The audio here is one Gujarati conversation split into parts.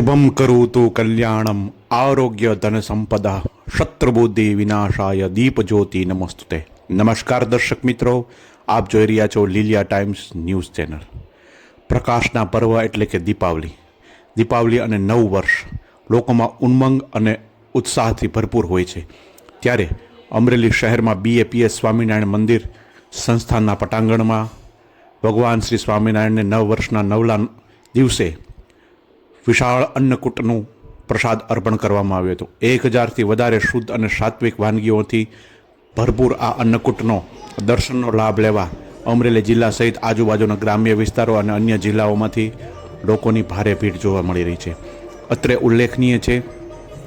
શુભમ કરું તું કલ્યાણમ આરોગ્ય ધન સંપદા શત્રુબુદ્ધિ વિનાશાય દીપ જ્યોતિ નમસ્તુતે નમસ્કાર દર્શક મિત્રો આપ જોઈ રહ્યા છો લીલિયા ટાઈમ્સ ન્યૂઝ ચેનલ। પ્રકાશના પર્વ એટલે કે દીપાવલી। દીપાવલી અને નવ વર્ષ લોકોમાં ઉમંગ અને ઉત્સાહથી ભરપૂર હોય છે. ત્યારે અમરેલી શહેરમાં બીએપીએસ સ્વામિનારાયણ મંદિર સંસ્થાનના પટાંગણમાં ભગવાન શ્રી સ્વામિનારાયણને નવ વર્ષના નવલા દિવસે વિશાળ અન્નકૂટનું પ્રસાદ અર્પણ કરવામાં આવ્યો હતો. એક હજારથી વધારે શુદ્ધ અને સાત્વિક વાનગીઓથી ભરપૂર આ અન્નકૂટનો દર્શનનો લાભ લેવા અમરેલી જિલ્લા સહિત આજુબાજુના ગ્રામ્ય વિસ્તારો અને અન્ય જિલ્લાઓમાંથી લોકોની ભારે ભીડ જોવા મળી રહી છે. અત્રે ઉલ્લેખનીય છે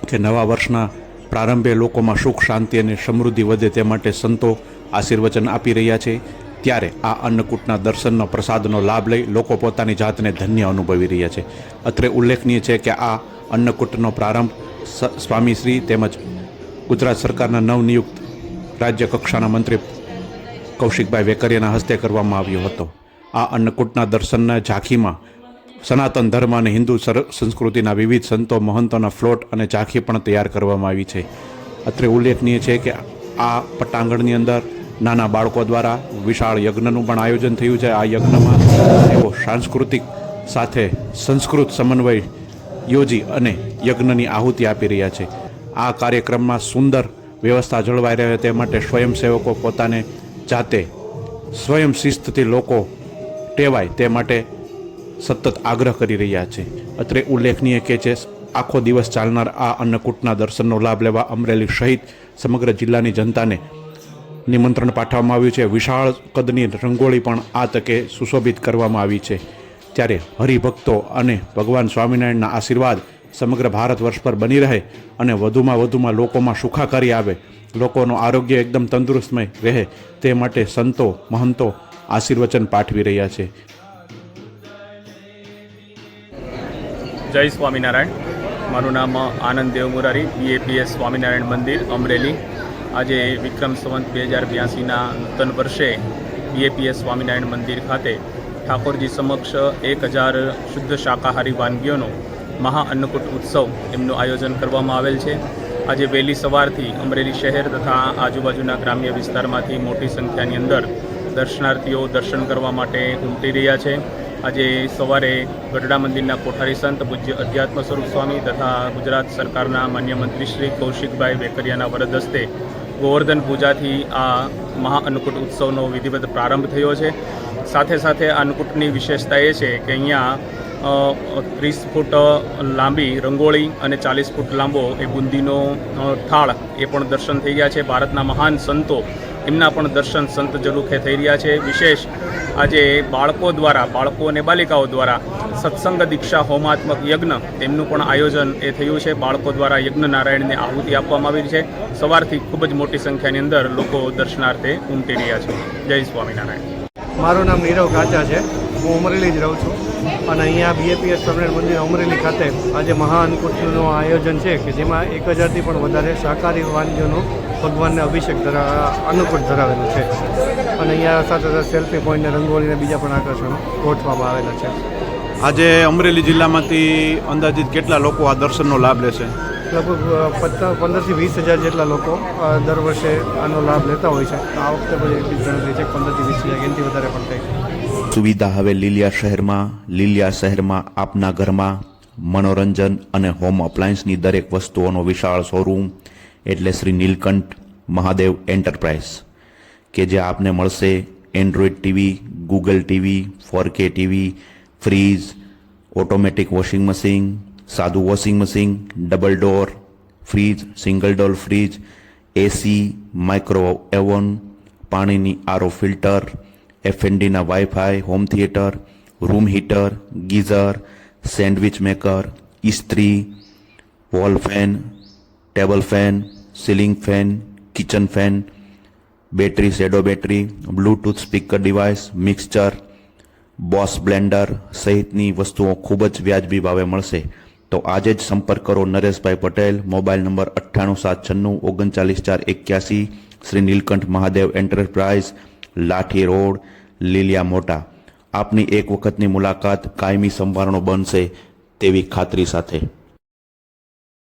કે નવા વર્ષના પ્રારંભે લોકોમાં સુખ, શાંતિ અને સમૃદ્ધિ વધે તે માટે સંતો આશીર્વચન આપી રહ્યા છે. ત્યારે આ અન્નકૂટના દર્શનનો, પ્રસાદનો લાભ લઈ લોકો પોતાની જાતને ધન્ય અનુભવી રહ્યા છે. અત્રે ઉલ્લેખનીય છે કે આ અન્નકૂટનો પ્રારંભ સ્વામીશ્રી તેમજ ગુજરાત સરકારના નવનિયુક્ત રાજ્ય કક્ષાના મંત્રી કૌશિકભાઈ વેકરિયાના હસ્તે કરવામાં આવ્યો હતો. આ અન્નકૂટના દર્શનના ઝાંખીમાં સનાતન ધર્મ અને હિન્દુ સંસ્કૃતિના વિવિધ સંતો, મહંતોના ફ્લોટ અને ઝાંખી પણ તૈયાર કરવામાં આવી છે. અત્રે ઉલ્લેખનીય છે કે આ પટાંગણની અંદર નાના બાળકો દ્વારા વિશાળ યજ્ઞનું પણ આયોજન થયું છે. આ યજ્ઞમાં તેઓ સાંસ્કૃતિક સાથે સંસ્કૃત સમન્વય યોજી અને યજ્ઞની આહુતિ આપી રહ્યા છે. આ કાર્યક્રમમાં સુંદર વ્યવસ્થા જળવાઈ રહે તે માટે સ્વયંસેવકો પોતાને જાતે સ્વયં શિસ્તથી લોકો ટેવાય તે માટે સતત આગ્રહ કરી રહ્યા છે. અત્રે ઉલ્લેખનીય કે છે, આખો દિવસ ચાલનાર આ અન્નકૂટના દર્શનનો લાભ લેવા અમરેલી સહિત સમગ્ર જિલ્લાની જનતાને નિમંત્રણ પાઠવવામાં આવ્યું છે. વિશાળ કદની રંગોળી પણ આ તકે સુશોભિત કરવામાં આવી છે. ત્યારે હરિભક્તો અને ભગવાન સ્વામિનારાયણના આશીર્વાદ સમગ્ર ભારત વર્ષ પર બની રહે અને વધુમાં વધુમાં લોકોમાં સુખાકારી આવે. લોકોનું આરોગ્ય એકદમ તંદુરસ્તમય રહે તે માટે સંતો, મહંતો આશીર્વચન પાઠવી રહ્યા છે. જય સ્વામિનારાયણ. મારું નામ આનંદ દેવ મુરારી બીએપીએસ સ્વામિનારાયણ મંદિર, અમરેલી. આજે વિક્રમ સંવંત બે હજાર બ્યાસીના નૂતન વર્ષે બીએપીએસ સ્વામિનારાયણ મંદિર ખાતે ઠાકોરજી સમક્ષ એક હજાર શુદ્ધ શાકાહારી વાનગીઓનો મહાઅન્નકૂટ ઉત્સવ એમનું આયોજન કરવામાં આવેલ છે. આજે વહેલી સવારથી અમરેલી શહેર તથા આજુબાજુના ગ્રામ્ય વિસ્તારમાંથી મોટી સંખ્યાની અંદર દર્શનાર્થીઓ દર્શન કરવા માટે ઉમટી રહ્યા છે. આજે સવારે ગઢડા મંદિરના કોઠારી સંત પૂજ્ય અધ્યાત્મ સ્વરૂપ સ્વામી તથા ગુજરાત સરકારના માન્ય મંત્રી શ્રી કૌશિકભાઈ વેકરિયાના વરદ હસ્તે ગોવર્ધન પૂજાથી આ મહા અન્નકૂટ ઉત્સવનો વિધિવત પ્રારંભ થયો છે. સાથે સાથે આ અન્નકૂટની વિશેષતા એ છે કે અહીંયા ત્રીસ ફૂટ લાંબી રંગોળી અને ચાલીસ ફૂટ લાંબો એ બુંદીનો થાળ એ પણ દર્શન થઈ ગયા છે. ભારતના મહાન સંતો એમના પણ દર્શન સંત જલુખે થઈ રહ્યા છે. વિશેષ આજે બાળકો દ્વારા, બાળકો અને બાલિકાઓ દ્વારા સત્સંગ દીક્ષા હોમાત્મક યજ્ઞ તેમનું પણ આયોજન એ થયું છે. બાળકો દ્વારા યજ્ઞ નારાયણને આહુતિ આપવામાં આવી છે. સવારથી ખૂબ જ મોટી સંખ્યાની અંદર લોકો દર્શનાર્થે ઉમટી રહ્યા છે. જય સ્વામિનારાયણ. મારું નામ નીરવ કાચા છે. હું અમરેલી જ રહું છું અને અહીંયા બીએપીએસ સ્વામિનારાયણ મંદિર અમરેલી ખાતે આજે મહાઅન્નકૂટનું આયોજન છે કે જેમાં એક હજારથી પણ વધારે શાકાહારી વાનગીઓનું ભગવાનને અભિષેક ધરા અન્નકૂટ ધરાવેલું છે. અને અહીંયા સાથે સાથે સેલ્ફી પોઈન્ટને રંગોળીને બીજા પણ આકર્ષણો ગોઠવામાં આવેલા છે. આજે અમરેલી જિલ્લામાંથી અંદાજિત કેટલા લોકો આ દર્શનનો લાભ લેશે? લગભગ પચાસ પંદરથી વીસ હજાર જેટલા લોકો દર વર્ષે આનો લાભ લેતા હોય છે. આ વખતે પણ એટલી ગણતરી છે પંદરથી વીસ હજાર એનાથી વધારે પણ થાય સુવિધા હવે લીલિયા શહેરમાં લીલિયા શહેરમાં આપના ઘરમાં મનોરંજન અને હોમ અપ્લાયન્સની દરેક વસ્તુઓનો વિશાળ શોરૂમ એટલે શ્રી નીલકંઠ મહાદેવ એન્ટરપ્રાઇઝ કે જે આપને મળશે Android TV Google TV four K TV fridge automatic washing machine સાદું washing machine double door fridge single door fridge AC micro oven પાણીની RO filter એફએનડીના wifi home theatre room heater geyser sandwich maker ઇસ્ત્રી wall fan table fan ceiling fan kitchen fan battery shadow battery Bluetooth speaker device mixture Bosch blender સહિતની વસ્તુઓ ખૂબ જ વ્યાજબી ભાવે મળશે. તો આજે જ સંપર્ક કરો નરેશભાઈ પટેલ, મોબાઈલ નંબર અઠ્ઠાણું સાત છન્નું, ઓગણચાલીસ ચાર એક્યાસી, શ્રી નીલકંઠ મહાદેવ એન્ટરપ્રાઇઝ, લાઠી રોડ, લીલિયા મોટા. આપની એક વખતની મુલાકાત કાયમી સંભારણો બનશે તેવી ખાતરી સાથે.